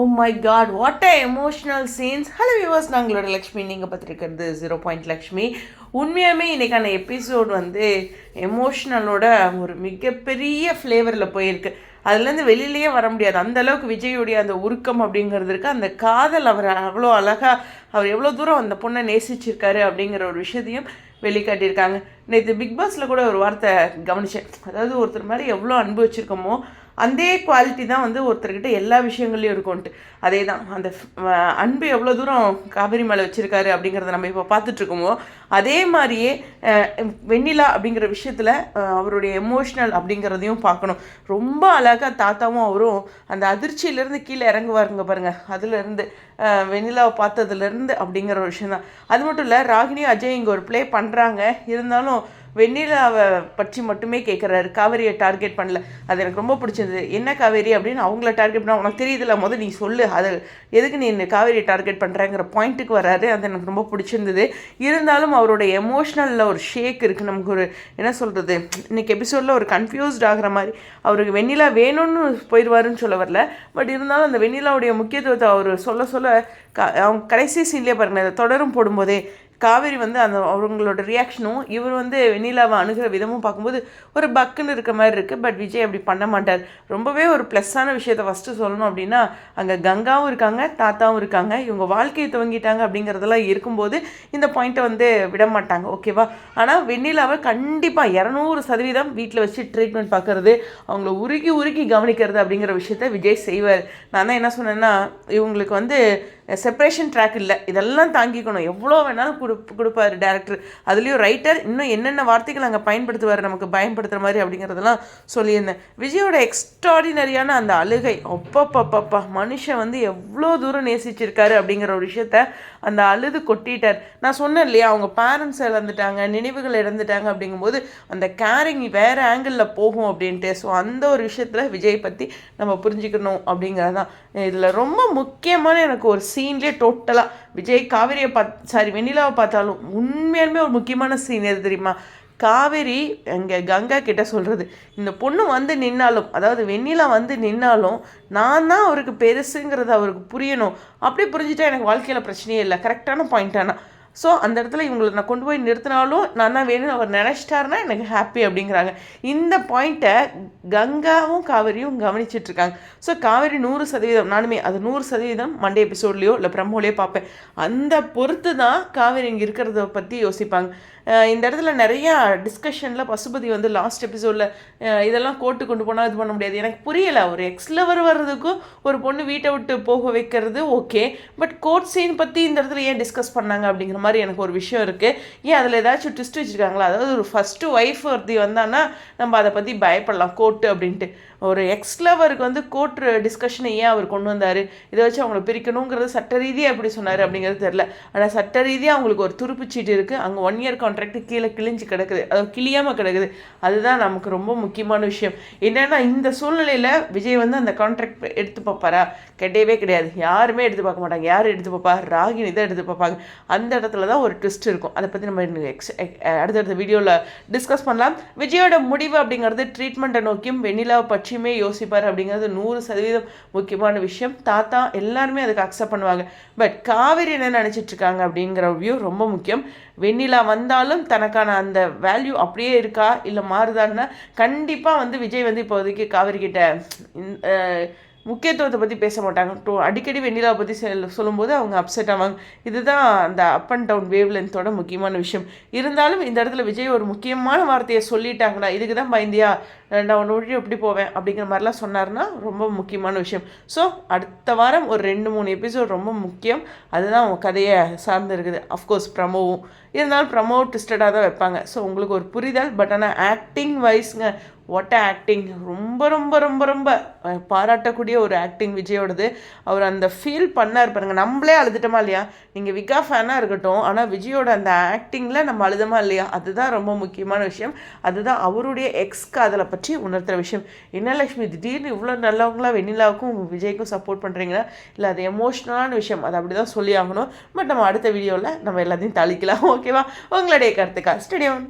O my god what a emotional scenes hello viewers நாங்களோட Lakshmi. நீங்கள் பார்த்துருக்கிறது zero point Lakshmi உண்மையாகவே இன்றைக்கான episode வந்து எமோஷ்னலோட ஒரு மிகப்பெரிய ஃப்ளேவரில் போயிருக்கு. அதுலேருந்து வெளியிலேயே வர முடியாது. அந்த அளவுக்கு விஜயுடைய அந்த உருக்கம் அப்படிங்கிறது இருக்குது அந்த காதல் அவர் அவ்வளோ அழகாக அவர் எவ்வளோ தூரம் அந்த பொண்ணை நேசிச்சிருக்காரு அப்படிங்கிற ஒரு விஷயத்தையும் வெளிக்காட்டியிருக்காங்க. நேற்று பிக் பாஸில் கூட ஒரு வார்த்தை கவனித்தேன் அதாவது ஒருத்தர் மாதிரி எவ்வளோ அனுபவிச்சிருக்கோமோ அதே அந்த குவாலிட்டி தான் வந்து ஒருத்தர்கிட்ட எல்லா விஷயங்கள்லையும் இருக்கும்ன்ட்டு. அதே தான் அந்த அன்பு எவ்வளோ தூரம் காவிரி மேலே வச்சுருக்காரு அப்படிங்கிறத நம்ம இப்போ பார்த்துட்ருக்கோமோ அதே மாதிரியே வெண்ணிலா அப்படிங்கிற விஷயத்தில் அவருடைய எமோஷ்னல் அப்படிங்கிறதையும் பார்க்கணும். ரொம்ப அழகாக தாத்தாவும் அவரும் அந்த அதிர்ச்சியிலேருந்து கீழே இறங்குவாருங்க பாருங்கள் அதுலேருந்து வெண்ணிலாவை பார்த்ததுலேருந்து அப்படிங்கிற ஒரு விஷயம் தான் அது மட்டும் இல்லை ராகினி அஜய் இங்கே ஒரு ப்ளே பண்ணுறாங்க இருந்தாலும் வெண்ணிலாவை பற்றி மட்டுமே கேட்குறாரு காவேரியை டார்கெட் பண்ணல. அது எனக்கு ரொம்ப பிடிச்சது. என்ன காவேரி அப்படின்னு அவங்கள டார்கெட் பண்ண உனக்கு தெரியுதுல முதல் நீ சொல்லு. அது எதுக்கு நீ இந்த காவேரியை டார்கெட் பண்ணுறேங்கிற பாயிண்ட்டுக்கு வராரு. அது எனக்கு ரொம்ப பிடிச்சிருந்தது. இருந்தாலும் அவரோட எமோஷ்னலில் ஒரு ஷேக் இருக்குது நமக்கு ஒரு என்ன சொல்கிறது இன்றைக்கி எபிசோடில் ஒரு கன்ஃபியூஸ்ட் ஆகிற மாதிரி. அவருக்கு வெண்ணிலா வேணும்னு போயிடுவாருன்னு சொல்ல வரல. பட் இருந்தாலும் அந்த வெண்ணிலாவுடைய முக்கியத்துவத்தை அவர் சொல்ல சொல்ல அவங்க கடைசி சீன்லேயே பாருங்கள் தொடரும் போடும்போதே காவேரி வந்து அந்த அவங்களோட ரியாக்ஷனும் இவர் வந்து வெண்ணிலாவை அணுகிற விதமும் பார்க்கும்போது ஒரு பக்குன்னு இருக்க மாதிரி இருக்குது பட் விஜய் அப்படி பண்ண மாட்டார். ரொம்பவே ஒரு ப்ளஸ்ஸான விஷயத்த ஃபஸ்ட்டு சொல்லணும் அப்படின்னா அங்கே கங்காவும் இருக்காங்க தாத்தாவும் இருக்காங்க. இவங்க வாழ்க்கையை துவங்கிட்டாங்க அப்படிங்கிறதெல்லாம் இருக்கும்போது இந்த பாயிண்ட்டை வந்து விட மாட்டாங்க. ஓகேவா ஆனால் வெண்ணிலாவை கண்டிப்பாக இரநூறு சதவீதம் வீட்டில் வச்சு ட்ரீட்மெண்ட் பார்க்குறது அவங்கள உருகி உருகி கவனிக்கிறது அப்படிங்கிற விஷயத்த விஜய் செய்வார். நான் தான் என்ன சொன்னேன்னா இவங்களுக்கு வந்து செப்பரேஷன் ட்ராக் இல்லை. இதெல்லாம் தாங்கிக்கணும். எவ்வளோ வேணாலும் கொடு கொடுப்பாரு டேரக்டர் அதுலேயும் ரைட்டர் இன்னும் என்னென்ன வார்த்தைகள் அங்கே பயன்படுத்துவார் நமக்கு பயன்படுத்துகிற மாதிரி அப்படிங்கிறதெல்லாம் சொல்லியிருந்தேன். விஜயோட எக்ஸ்ட்ராடினரியான அந்த அழுகை அப்பப்பப்பப்பா மனுஷன் வந்து எவ்வளோ தூரம் நேசிச்சிருக்காரு அப்படிங்கிற ஒரு விஷயத்த அந்த அழுது கொட்டிட்டார். நான் சொன்னேன் இல்லையா அவங்க பேரண்ட்ஸ் இழந்துட்டாங்க நினைவுகள் இழந்துட்டாங்க அப்படிங்கும்போது அந்த கேரிங் வேறு ஆங்கிளில் போகும் அப்படின்ட்டு. ஸோ அந்த ஒரு விஷயத்தில் விஜய் பற்றி நம்ம புரிஞ்சுக்கணும் அப்படிங்கிறது தான் இதில் ரொம்ப முக்கியமான எனக்கு ஒரு சீன்லேயே டோட்டலாக விஜய் காவேரியை பார்த்து சாரி வெண்ணிலாவை பார்த்தாலும் உண்மையாலுமே ஒரு முக்கியமான சீன் எது தெரியுமா? காவேரி அங்கே கங்கா கிட்ட சொல்கிறது இந்த பொண்ணு வந்து நின்னாலும் அதாவது வெண்ணிலா வந்து நின்னாலும் நான் தான் அவருக்கு பெருசுங்கிறது அவருக்கு புரியணும். அப்படி புரிஞ்சுட்டா எனக்கு வாழ்க்கையில் பிரச்சனையே இல்லை. கரெக்டான பாயிண்ட் ஆனால் ஸோ அந்த இடத்துல இவங்களை நான் கொண்டு போய் நிறுத்தினாலும் நான் தான் வேணும்னு அவர் நினச்சிட்டாருன்னா எனக்கு ஹாப்பி அப்படிங்கிறாங்க. இந்த பாயிண்ட்டை கங்காவும் காவிரியும் கவனிச்சிட்ருக்காங்க ஸோ காவேரி நூறு சதவீதம் நானுமே அது நூறு சதவீதம் மண்டே எபிசோட்லேயோ இல்லை பிரம்மோலையோ பார்ப்பேன். அந்த பொறுத்து தான் காவேரி இங்கே இருக்கிறத பற்றி யோசிப்பாங்க. இந்த இடத்துல நிறையா டிஸ்கஷனில் பசுபதி வந்து லாஸ்ட் எபிசோடில் இதெல்லாம் கோர்ட்டு கொண்டு போனால் இது பண்ண முடியாது. எனக்கு புரியலை ஒரு எக்ஸ் லவர் வர்றதுக்கும் ஒரு பொண்ணு வீட்டை விட்டு போக வைக்கிறது ஓகே பட் கோர்ட் சீன் பற்றி இந்த இடத்துல ஏன் டிஸ்கஸ் பண்ணாங்க அப்படிங்கிற மாதிரி எனக்கு ஒரு விஷயம் இருக்குது ஏன் அதில் ஏதாச்சும் ட்விஸ்ட் வச்சுருக்காங்களா? அதாவது ஒரு ஃபஸ்ட்டு ஒய்ஃப் ஒருத்தி வந்தான்னா நம்ம அதை பற்றி பயப்படலாம் கோர்ட்டு அப்படின்ட்டு. ஒரு எக்ஸ் லவருக்கு வந்து கோர்ட் டிஸ்கஷனை ஏன் அவர் கொண்டு வந்தார்? இதை வச்சு அவங்கள பிரிக்கணுங்கிறது சட்ட ரீதியாக எப்படி சொன்னார் அப்படிங்கிறது தெரில ஆனால் சட்ட ரீதியாக அவங்களுக்கு ஒரு துருப்புச்சீட்டு இருக்குது அங்கே ஒன் இயர் கான்ட்ராக்ட் கீழே கிழிஞ்சு கிடக்குது. அது கிழியாமல் கிடக்குது. அதுதான் நமக்கு ரொம்ப முக்கியமான விஷயம். என்னென்னா இந்த சூழ்நிலையில் விஜய் வந்து அந்த கான்ட்ராக்ட் எடுத்து பார்ப்பாரா? கிடையவே கிடையாது. யாருமே எடுத்து பார்க்க மாட்டாங்க. யார் எடுத்து பார்ப்பா? ராகினி தான் எடுத்து பார்ப்பாங்க. அந்த இடத்துல தான் ஒரு ட்விஸ்ட் இருக்கும். அதை பற்றி நம்ம எக்ஸ் அடுத்தடுத்த வீடியோவில் டிஸ்கஸ் பண்ணலாம். விஜயோட முடிவு அப்படிங்கிறது ட்ரீட்மெண்ட்டை நோக்கியும் வெண்ணிலாவை பற்றியுமே யோசிப்பார் அப்படிங்கிறது நூறு சதவீதம் முக்கியமான விஷயம். தாத்தா எல்லாருமே அதுக்கு அக்செப்ட் பண்ணுவாங்க. பட் காவேரி என்ன நினச்சிட்ருக்காங்க அப்படிங்கிற வியூ ரொம்ப முக்கியம். வெண்ணிலா வந்தால் வந்தாலும் தனக்கான அந்த வேல்யூ அப்படியே இருக்கா? இல்லை மாறுதான்னா கண்டிப்பாக வந்து விஜய் வந்து இப்போதைக்கு காவிரி கிட்ட முக்கியத்துவத்தை பற்றி பேச மாட்டாங்க. டோ அடிக்கடி வெண்ணிலாவை பற்றி சொல்லும்போது அவங்க அப்செட் ஆவாங்க. இதுதான் அந்த அப் அண்ட் டவுன் வேவ் லென்த்தோட முக்கியமான விஷயம். இருந்தாலும் இந்த இடத்துல விஜய் ஒரு முக்கியமான வார்த்தையை சொல்லிட்டாங்களா இதுக்கு தான் பயந்தியா? நான் ஒன்று எப்படி போவேன்? அப்படிங்கிற மாதிரிலாம் சொன்னார்னா ரொம்ப முக்கியமான விஷயம். ஸோ அடுத்த வாரம் ஒரு ரெண்டு மூணு எபிசோட் ரொம்ப முக்கியம். அதுதான் அவங்க கதையை சார்ந்து இருக்குது அஃப்கோர்ஸ் ப்ரமோவும் இருந்தாலும் ப்ரமோ ட்விஸ்டடாக தான் வைப்பாங்க. ஸோ உங்களுக்கு ஒரு புரிதல் பட் ஆனால் ஆக்டிங் வைஸ்ங்க ஒட்ட ஆக்டிங் ரொம்ப ரொம்ப ரொம்ப ரொம்ப பாராட்டக்கூடிய ஒரு ஆக்டிங் விஜயோடது. அவர் அந்த ஃபீல் பண்ணார் பாருங்கள் நம்மளே அழுதுட்டோமா இல்லையா? நீங்கள் விகா ஃபேனாக இருக்கட்டும் ஆனால் விஜயோட அந்த ஆக்டிங்கில் நம்ம அழுதமா இல்லையா? அதுதான் ரொம்ப முக்கியமான விஷயம். அதுதான் அவருடைய எக்ஸ் காதலை பற்றி உணர்த்துகிற விஷயம். என்ன லக்ஷ்மி திடீர்னு இவ்வளோ நல்லவங்களா வெண்ணிலாவுக்கும் விஜய்க்கும் சப்போர்ட் பண்ணுறீங்களா இல்லை அது எமோஷ்னலான விஷயம். அது அப்படி தான் சொல்லி ஆகணும் பட் நம்ம அடுத்த வீடியோவில் நம்ம எல்லாத்தையும் தளிக்கலாம். ஓகேவா உங்களுடைய கருத்துக்கா ஸ்டேடியம்